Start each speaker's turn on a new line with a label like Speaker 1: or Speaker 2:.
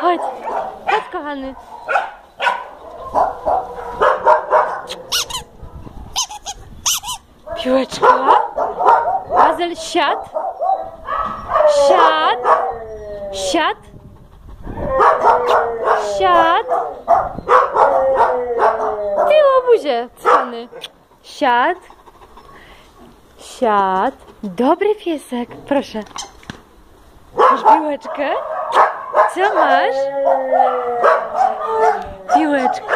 Speaker 1: Chodź, chodź kochany. Piłeczka. Bazel, siad. Siad. Siad. Siad. Ty łobuzie, cwany. Siad. Siad. Dobry piesek, proszę. Masz piłeczkę? Co masz? Piłeczkę.